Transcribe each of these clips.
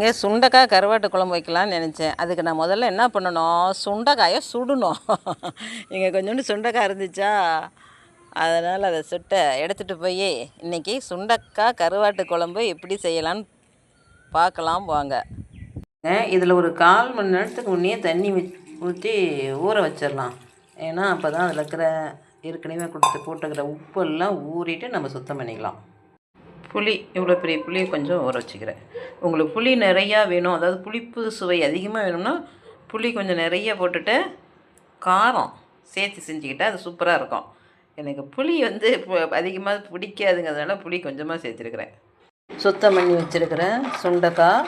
இங்கே சுண்டைக்காய் கருவாட்டு குழம்பு வைக்கலான்னு நினச்சேன். அதுக்கு நான் முதல்ல என்ன பண்ணணும்? சுண்டைக்காயை சுடணும். இங்கே கொஞ்சோண்டு சுண்டைக்காய் இருந்துச்சா? அதனால் அதை சுட்ட எடுத்துகிட்டு போய் இன்றைக்கி சுண்டைக்காய் கருவாட்டு குழம்பு எப்படி செய்யலான்னு பார்க்கலாம் வாங்க. இதில் ஒரு கால் மணி நேரத்துக்கு முன்னே தண்ணி ஊற்றி ஊற வச்சிடலாம். ஏன்னா அப்போ தான் அதில் இருக்கிற ஏற்கனவே கொடுத்து போட்டுக்கிற உப்பெல்லாம் ஊறிட்டு நம்ம சுத்தம் பண்ணிக்கலாம். புளி இவ்வளோ பெரிய புளியை கொஞ்சம் ஊற வச்சுக்கிறேன். உங்களுக்கு புளி நிறையா வேணும். அதாவது புளிப்பு சுவை அதிகமாக வேணும்னா புளி கொஞ்சம் நிறைய போட்டுட்டு காரம் சேர்த்து செஞ்சுக்கிட்டால் அது சூப்பராக இருக்கும். எனக்கு புளி வந்து அதிகமாக பிடிக்காதுங்கிறதுனால புளி கொஞ்சமாக சேர்த்துருக்குறேன். சுத்தம் பண்ணி வச்சுருக்கிறேன் சுண்டக்காய்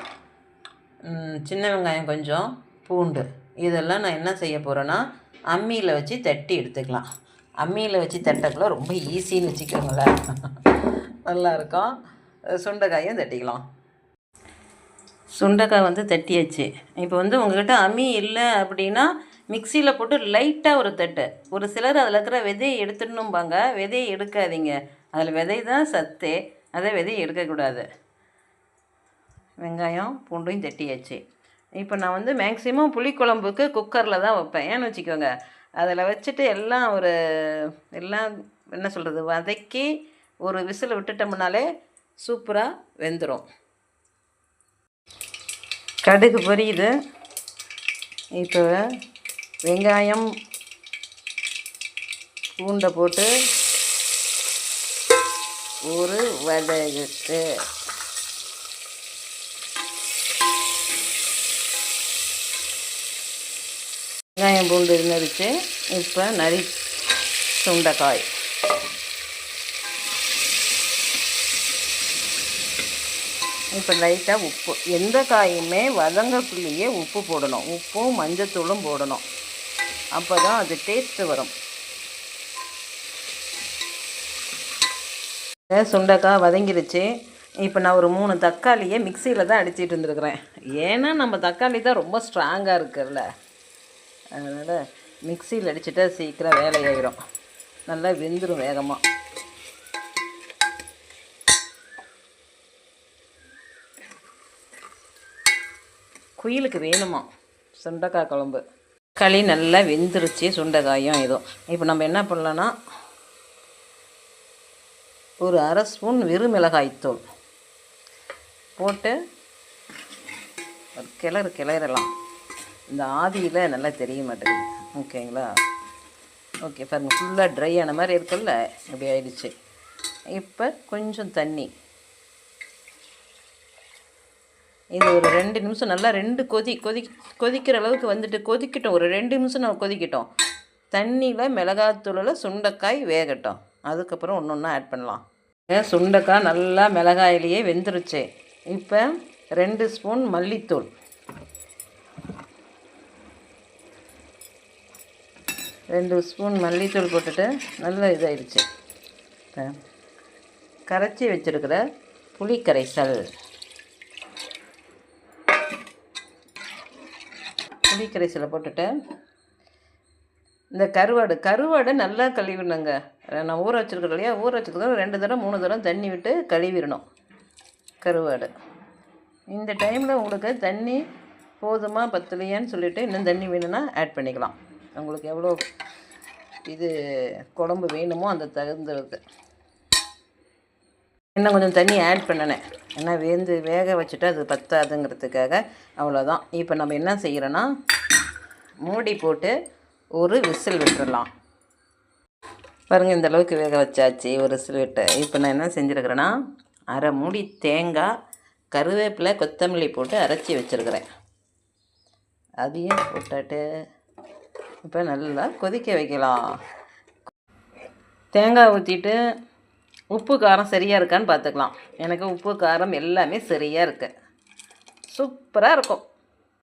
சின்ன வெங்காயம் கொஞ்சம் பூண்டு. இதெல்லாம் நான் என்ன செய்ய போகிறேன்னா அம்மியில் வச்சு தட்டி எடுத்துக்கலாம். அம்மியில் வச்சு தட்டக்குள்ள ரொம்ப ஈஸின்னு வச்சுக்கோங்களேன். நல்லாயிருக்கும் சுண்டைக்காயும் தட்டிக்கலாம். சுண்டைக்காய் வந்து தட்டியாச்சு. இப்போ வந்து உங்கள்கிட்ட அம்மி இல்லை அப்படின்னா மிக்சியில் போட்டு லைட்டாக ஒரு தட்டு. ஒரு சிலர் அதில் இருக்கிற விதையை எடுத்துடணும்பாங்க. விதையை எடுக்காதீங்க. அதில் விதை தான் சத்து. அதை விதையை எடுக்கக்கூடாது. வெங்காயம் பூண்டையும் தட்டியாச்சு. இப்போ நான் வந்து மேக்ஸிமம் புளிக்குழம்புக்கு குக்கரில் தான் வைப்பேன். ஏன்னு வச்சுக்கோங்க. அதில் வச்சுட்டு எல்லாம் ஒரு எல்லாம் என்ன சொல்கிறது? வதக்கி ஒரு விசில் விட்டுட்டோம்னாலே சூப்பராக வெந்துடும் கடுகு பொரியுது. இப்போ வெங்காயம் பூண்டை போட்டு ஒரு வதக்கு வெங்காயம் பூண்டு இருந்துருச்சு. இப்போ நரி சுண்டைக்காய். இப்போ லைட்டாக உப்பு. எந்த காயுமே வதங்கக்குள்ளேயே உப்பு போடணும். உப்பும் மஞ்சத்தூளும் போடணும். அப்போ தான் அது டேஸ்ட்டு வரும். சுண்டைக்காய் வதங்கிருச்சு. இப்போ நான் ஒரு மூணு தக்காளியை மிக்சியில் தான் அடிச்சிட்டு இருந்துருக்குறேன். ஏன்னா நம்ம தக்காளி தான் ரொம்ப ஸ்ட்ராங்காக இருக்குல்ல. அதனால் மிக்சியில் அடிச்சுட்டா சீக்கிரம் வேலையாயிரும். நல்லா வெந்துடும் வேகமாக குயிலுக்கு வேணுமா? சுண்டைக்காய் குழம்பு. களி நல்லா வெந்துருச்சு சுண்டைக்காயும் இதுவும் இப்போ நம்ம என்ன பண்ணலான்னா ஒரு அரை ஸ்பூன் வெறும் மிளகாய்த்தூள் போட்டு ஒரு கிளறு கிளறலாம். இந்த ஆதியில் நல்லா தெரிய மாட்டேங்குது. ஓகேங்களா? ஓகே பாருங்கள் ஃபுல்லாக ட்ரை ஆன மாதிரி இருக்குல்ல? இப்படி ஆயிடுச்சு. இப்போ கொஞ்சம் தண்ணி. இது ஒரு ரெண்டு நிமிஷம் நல்லா ரெண்டு கொதி கொதி கொதிக்கிற அளவுக்கு வந்துட்டு கொதிக்கட்டும். ஒரு ரெண்டு நிமிஷம் நம்ம கொதிக்கட்டும். தண்ணியில் மிளகாத்தூளில் சுண்டைக்காய் வேகட்டும். அதுக்கப்புறம் ஒன்று ஒன்றா ஆட் பண்ணலாம். சுண்டைக்காய் நல்லா மிளகாயிலேயே வெந்துருச்சு. இப்போ ரெண்டு ஸ்பூன் மல்லித்தூள். ரெண்டு ஸ்பூன் மல்லித்தூள் போட்டுட்டு நல்லா இதாயிடுச்சு. இப்போ கரைச்சி வச்சுருக்கிற புளி கரைசல் புளி கரைசலை போட்டுட்டு இந்த கருவாடு கருவாடை நல்லா கழுவிடணுங்க. நான் ஊற வச்சுருக்கோம் இல்லையா? ஊற வச்சுருக்கோம் ரெண்டு தடவை மூணு தடவை தண்ணி விட்டு கழுவிடணும் கருவாடு. இந்த டைமில் உங்களுக்கு தண்ணி போதுமா பத்தலையான்னு சொல்லிவிட்டு இன்னும் தண்ணி வேணும்னா ஆட் பண்ணிக்கலாம். உங்களுக்கு எவ்வளோ இது குழம்பு வேணுமோ அந்த தகுந்தது. இன்னும் கொஞ்சம் தண்ணி ஆட் பண்ணினேன். ஏன்னா வேந்து வேக வச்சுட்டு அது பத்தாதுங்கிறதுக்காக அவ்வளோதான். இப்போ நம்ம என்ன செய்கிறோன்னா மூடி போட்டு ஒரு விசில் விட்டுடலாம் பாருங்கள் இந்த அளவுக்கு வேக வச்சாச்சு ஒரு விசில் விட்டு. இப்போ நான் என்ன செஞ்சுருக்கிறேன்னா அரை மூடி தேங்காய் கருவேப்பிலை கொத்தமல்லி போட்டு அரைச்சி வச்சுருக்கிறேன். அதையும் போட்டுட்டு இப்போ நல்லா கொதிக்க வைக்கலாம். தேங்காய் ஊற்றிட்டு உப்பு காரம் சரியாக இருக்கான்னு பார்த்துக்கலாம். எனக்கு உப்பு காரம் எல்லாமே சரியாக இருக்குது சூப்பராக இருக்கும்.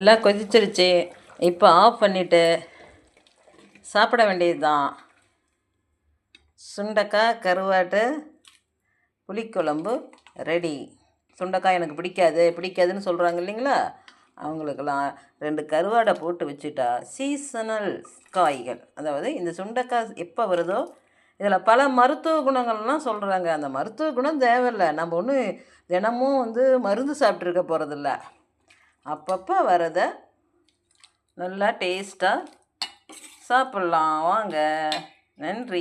நல்லா கொதிச்சிருச்சு. இப்போ ஆஃப் பண்ணிவிட்டு சாப்பிட வேண்டியது தான் சுண்டக்காய் கருவாட்டு புளிக்குழம்பு ரெடி சுண்டக்காய் எனக்கு பிடிக்காது. பிடிக்காதுன்னு சொல்கிறாங்க இல்லைங்களா? அவங்களுக்கெல்லாம் ரெண்டு கருவாடை போட்டு வச்சுட்டா சீசனல் காய்கள். அதாவது இந்த சுண்டக்காய் எப்போ வருதோ இதில் பல மருத்துவ குணங்கள்லாம் சொல்கிறாங்க அந்த மருத்துவ குணம் தேவையில்லை. நம்ம ஒன்றும் தினமும் வந்து மருந்து சாப்பிட்ருக்க போகிறதில்ல அப்பப்போ வரதை நல்லா டேஸ்ட்டாக சாப்பிட்லாம். வாங்க. நன்றி.